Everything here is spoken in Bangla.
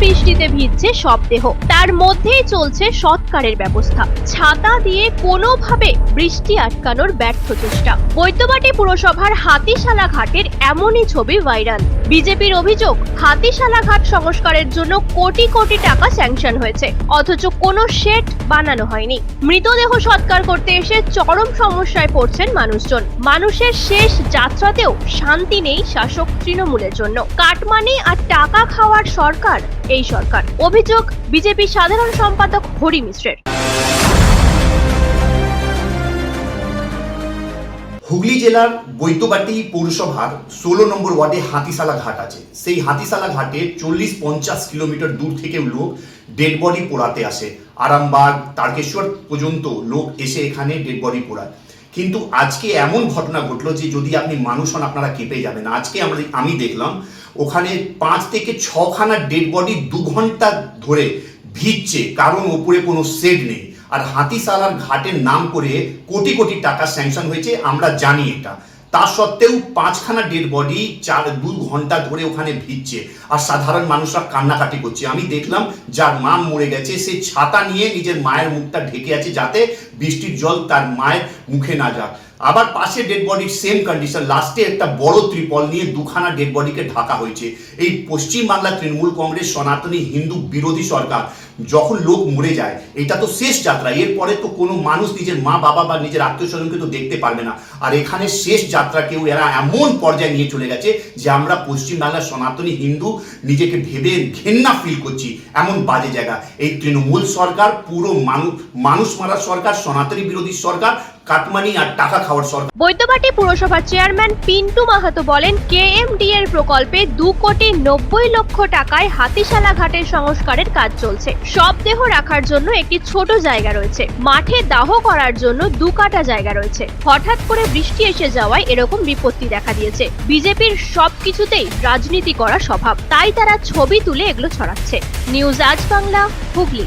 বৃষ্টিতে ভিজছে সব দেহ। তার মধ্যেই চলছে সৎকারের ব্যবস্থা। ছাতা দিয়ে কোনোভাবে বৃষ্টি আটকানোর ব্যর্থ চেষ্টা। বৈদ্যবাটি পুরসভার হাতিশালা ঘাটের এমনই ছবি ভাইরাল। বিজেপির অভিযোগ, হাতিশালা ঘাট সংস্কারের জন্য কোটি কোটি টাকা স্যাংশন হয়েছে। অথচ কোনো শেড বানানো হয়নি। মৃতদেহ সৎকার করতে এসে চরম সমস্যায় পড়ছেন মানুষজন। মানুষের শেষ যাত্রাতেও শান্তি নেই শাসক তৃণমূলের জন্য। কাটমানি আর টাকা খাওয়ার সরকার এই সরকার। অভিযোগ, বিজেপি সাধারণ সম্পাদক হরি মিশ্রের। হুগলি জেলার বৈদ্যবাটি পৌরসভার ষোলো নম্বর ওয়ার্ডে হাতিশালা ঘাট আছে। সেই হাতিশালা ঘাটে চল্লিশ পঞ্চাশ কিলোমিটার দূর থেকে লোক ডেড বডি পোড়াতে আসে। আরামবাগ, তারকেশ্বর পর্যন্ত লোক এসে এখানে ডেড বডি পোড়ায়। কিন্তু আজকে এমন ঘটনা ঘটলো যে যদি আপনি মানুষ হন, আপনারা কেঁপে যাবেন। আজকে আমরা আমি দেখলাম, ওখানে পাঁচ থেকে ছখানা ডেড বডি দু ঘণ্টা ধরে ভিজছে, কারণ ওপরে কোনো শেড নেই। আর হাতিশালার ঘাটের নাম করে কোটি কোটি টাকা স্যাংশন হয়েছে, আমরা জানি এটা। তা সত্ত্বেও পাঁচখানা ডেড বডি চার দু ঘণ্টা ধরে ওখানে ভিজছে। আর সাধারণ মানুষরা কান্নাকাটি করছে। আমি দেখলাম যার মা মরে গেছে, সে ছাতা নিয়ে নিজের মায়ের মুখটা ঢেকে আছে যাতে বৃষ্টির জল তার মায়ের মুখে না যাক। আবার পাশে ডেড বডির সেম কন্ডিশন লাস্টে একটা বড় ত্রিপল নিয়ে দুখানা ডেড বডিকে ঢাকা হয়েছে। এই পশ্চিম পশ্চিমবাংলা তৃণমূল কংগ্রেস, সনাতনী হিন্দু বিরোধী সরকার যখন লোক মরে যায়, এটা তো শেষ যাত্রা। এরপরে তো কোনো মানুষ নিজের মা, বাবা বা নিজের আত্মীয় স্বজনকে তো দেখতে পারবে না। আর এখানে শেষ যাত্রা কেউ, এরা এমন পর্যায়ে নিয়ে চলে গেছে যে আমরা পশ্চিমবাংলার সনাতনী হিন্দু নিজেকে ভেবে ঘেন্না ফিল করছি এমন বাজে জায়গা। এই তৃণমূল সরকার, পুরো মানুষ মানুষ মারার সরকার, সনাতনী বিরোধী সরকার কাটমানি আর টাকা খাওয়ার সরকার। বৈদ্যবাটি পুরসভার চেয়ারম্যান পিন্টু মাহাতো বলেন কেএমডি এর প্রকল্পে দু কোটি নব্বই লক্ষ টাকায় হাতিশালা ঘাটের সংস্কারের কাজ চলছে। সব দেহ রাখার জন্য একটি ছোট জায়গা রয়েছে। মাঠে দাহ করার জন্য দু কাটা জায়গা রয়েছে। হঠাৎ করে বৃষ্টি এসে যাওয়ায় এরকম বিপত্তি দেখা দিয়েছে। বিজেপির সবকিছুতেই রাজনীতি করা স্বভাব। তাই তারা ছবি তুলে এগুলো ছড়াচ্ছে। নিউজ আজ বাংলা, হুগলি।